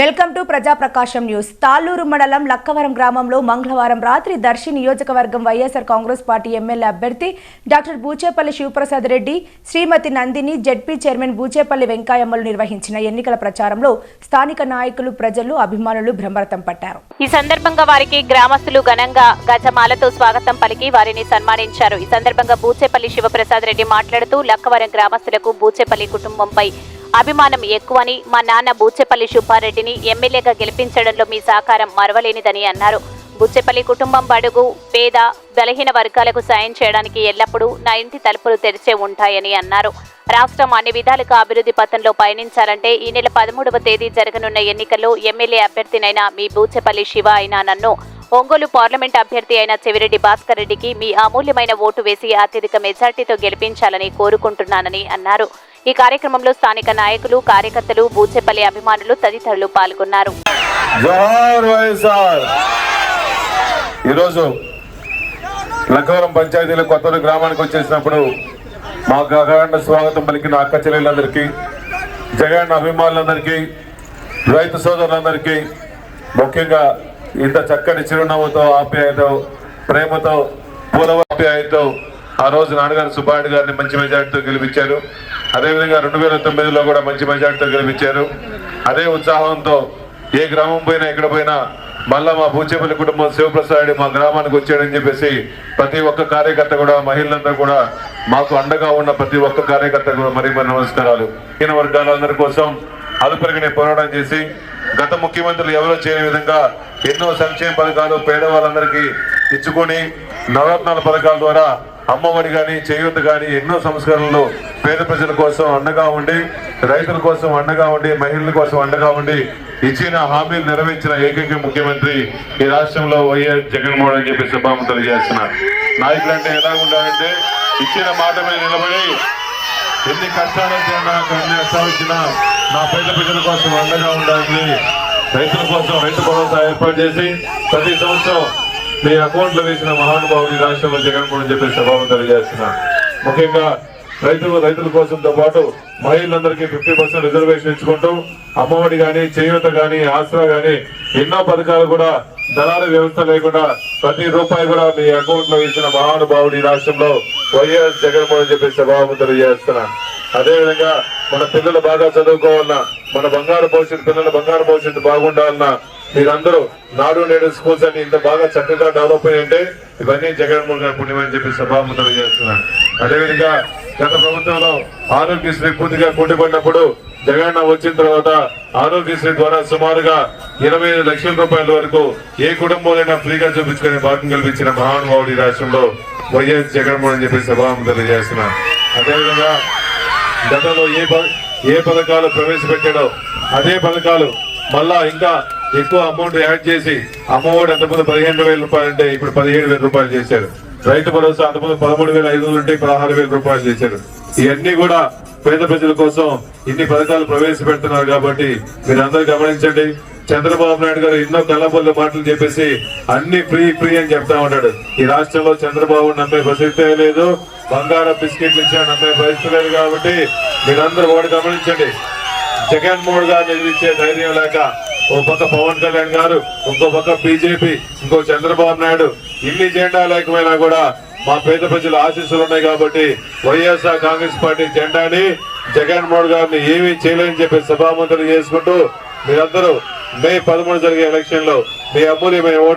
Welcome to Prajaprakasam news. Talluru మండలం లక్కవరం గ్రామంలో మంగళవారం రాత్రి దర్శి నియోజకవర్గం వైఎస్ఆర్ కాంగ్రెస్ పార్టీ ఎమ్మెల్యే అభ్యర్థి doctor Buchepalli Sivaprasad Reddy Srimathi Nandini ZP chairman Buchepalli వెంకాయమ్మలు నిర్వహించిన ఎన్నికల ప్రచారంలో స్థానిక నాయకులు ప్రజలు అభిమానులు భ్రమరతం పట్టారు. ఈ సందర్భంగా వారికి గ్రామస్తులు ఘనంగా గజమాలతో స్వాగతం పలికి వారిని సన్మానించారు. ఈ సందర్భంగా బూచేపల్లి శివప్రసాద్ రెడ్డి మాట్లాడుతూ లక్కవరం గ్రామస్తులకు బూచేపల్లి కుటుంబంపై అభిమానం ఎక్కువని మా నాన్న బూచెపల్లి సుబ్బారెడ్డిని ఎమ్మెల్యేగా గెలిపించడంలో మీ సహకారం మరవలేనిదని అన్నారు. బుచ్చెపల్లి కుటుంబం బడుగు పేద బలహీన వర్గాలకు సాయం చేయడానికి ఎల్లప్పుడూ నా ఇంటి తలుపులు తెరిచే ఉంటాయని అన్నారు. రాష్ట్రం అన్ని విధాలుగా అభివృద్ధి పథంలో పయనించాలంటే ఈ నెల పదమూడవ తేదీ జరగనున్న ఎన్నికల్లో ఎమ్మెల్యే అభ్యర్థినైన మీ బూచెపల్లి శివ అయినా నన్ను ఒంగోలు పార్లమెంట్ అభ్యర్థి అయిన చెవిరెడ్డి భాస్కర్ రెడ్డికి మీ అమూల్యమైన ఓటు వేసి అత్యధిక మెజార్టీతో గెలిపించాలని కోరుకుంటున్నానని అన్నారు. ఈ కార్యక్రమంలో స్థానిక నాయకులు కార్యకర్తలు బూచెపల్లి అభిమానులు తదితరులు పాల్గొన్నారు. ఈరోజు లక్కవరం పంచాయతీలో కొత్త గ్రామానికి వచ్చేసినప్పుడు మా గగన స్వాగతం పలికిన అక్క చెల్లెలందరికీ జగన్ అభిమానులందరికీ రైతు సోదరులందరికీ ముఖ్యంగా ఇంత చక్కని చిరునవ్వుతో ఆప్యాయతో ప్రేమతో పూల ఆప్యాయతో ఆ రోజు నాన్నగారు సుబ్బారెడ్డి గారిని మంచి మెజార్టీతో గెలిపించారు. అదేవిధంగా రెండు వేల తొమ్మిదిలో కూడా మంచి మెజార్టీతో గెలిపించారు. అదే ఉత్సాహంతో ఏ గ్రామం పోయినా ఎక్కడ పోయినా మళ్ళా మా పూచేపల్లి కుటుంబం శివప్రసాద్ మా గ్రామానికి వచ్చాడని చెప్పేసి ప్రతి ఒక్క కార్యకర్త కూడా మహిళలందరూ కూడా మాకు అండగా ఉన్న ప్రతి ఒక్క కార్యకర్త కూడా మరి మరి నమస్కారాలు. ఈయన వర్గాలందరి కోసం అదుపరిగనే పోరాటం చేసి గత ముఖ్యమంత్రులు ఎవరో చేయని విధంగా ఎన్నో సంక్షేమ పథకాలు పేదవాళ్ళందరికీ ఇచ్చుకొని నవరత్నాల పథకాల ద్వారా అమ్మఒడి కానీ చేయూత కానీ ఎన్నో సంస్కరణలు పేద ప్రజల కోసం అండగా ఉండి రైతుల కోసం అండగా ఉండి మహిళల కోసం అండగా ఉండి ఇచ్చిన హామీలు నెరవేర్చిన ఏకైక ముఖ్యమంత్రి ఈ రాష్ట్రంలో వైఎస్ జగన్మోహన్ అని చెప్పి శుభాము తెలియజేస్తున్నారు నాయకులు అంటే ఎలా ఉండాలంటే ఇచ్చిన మాట మీద నిలబడి ఎన్ని కష్టాలు వచ్చినా ఎన్ని కష్టాలు వచ్చినా నా పేద ప్రజల కోసం అండగా ఉండాలని రైతుల కోసం రైతు భరోసా ఏర్పాటు చేసి ప్రతి సంవత్సరం మీ అకౌంట్లో వేసిన మహానుభావులు ఈ రాష్ట్రంలో జగన్మోహన్ అని చెప్పి సభావం తెలియజేస్తున్నా ముఖ్యంగా రైతులు రైతుల కోసంతో పాటు మహిళలందరికీ ఫిఫ్టీ పర్సెంట్ రిజర్వేషన్ ఇచ్చుకుంటూ అమ్మఒడి కానీ చేయూత కానీ ఆసరా కానీ ఎన్నో పథకాలు కూడా దళాల వ్యవస్థ లేకుండా ప్రతి రూపాయి కూడా మీ అకౌంట్లో ఇచ్చిన మహానుభావుడు ఈ రాష్ట్రంలో వైఎస్ జగన్మోహన్ చెప్పేసి చెప్పి సభావం అదేవిధంగా మన పిల్లలు బాగా చదువుకోవాలన్నా మన బంగారు భవిష్యత్తు పిల్లల బంగారు భవిష్యత్తు బాగుండాలన్నా మీరందరూ నాడు నేడు స్కూల్స్ అని ఇంత బాగా చక్కగా డెవలప్ అయ్యంటే ఇవన్నీ జగన్మోహన్ గారి పుణ్యమని చెప్పి సభాముఖం తెలియజేస్తున్నాను అదేవిధంగా గత ప్రభుత్వంలో ఆరోగ్యశ్రీ పూర్తిగా కుండిపడినప్పుడు జగన్ వచ్చిన తర్వాత ఆరోగ్యశ్రీ ద్వారా సుమారుగా ఇరవై ఐదు లక్షల రూపాయల వరకు ఏ కుటుంబంలో ఫ్రీగా చూపించుకునే భాగం కల్పించిన మహానుభావుడు ఈ రాష్ట్రంలో వైఎస్ జగన్మోహన్ అని చెప్పి సభాముఖం తెలియజేస్తున్నాను అదేవిధంగా గతంలో ఏ ఏ పథకాలు ప్రవేశపెట్టాడో అదే పథకాలు మళ్ళా ఇంకా ఎక్కువ అమౌంట్ యాడ్ చేసి అమ్మఒడి అంతకుముందు పదిహేను వేల రూపాయలు అంటే ఇప్పుడు పదిహేడు వేల రూపాయలు చేశారు రైతు భరోసా అంతకుముందు పదమూడు వేల ఐదు వందలు ఉంటే పదహారు వేల రూపాయలు చేశారు ఇవన్నీ కూడా పేద ప్రజల కోసం ఇన్ని పథకాలు ప్రవేశపెడుతున్నారు కాబట్టి మీరందరూ గమనించండి. చంద్రబాబు నాయుడు గారు ఎన్నో కళ్ళబొల్ల మాటలు చెప్పేసి అన్ని ఫ్రీ ఫ్రీ అని చెప్తా ఉన్నాడు. ఈ రాష్ట్రంలో చంద్రబాబు నమ్మే ప్రసక్తే లేదు. బంగారం బిస్కెట్లు ఇచ్చాడు అందరి పరిస్థితులు లేదు కాబట్టి మీరందరూ ఓడి గమనించండి. జగన్మోహన్ గారు నిలిచే ధైర్యం లేక ఓ పక్క పవన్ కళ్యాణ్ గారు ఇంకో పక్క బీజేపీ ఇంకో చంద్రబాబు నాయుడు. ఇన్ని జెండా లేకపోయినా కూడా మా పేద ప్రజల ఆశీస్సులు ఉన్నాయి కాబట్టి వైఎస్ఆర్ కాంగ్రెస్ పార్టీ జెండాని జగన్మోహన్ గారిని ఏమీ చేయలేని చెప్పి సభామంత్రులు చేసుకుంటూ మీరందరూ మే పదమూడు జరిగే ఎలక్షన్లో మీ అమూల్యమైన ఓటు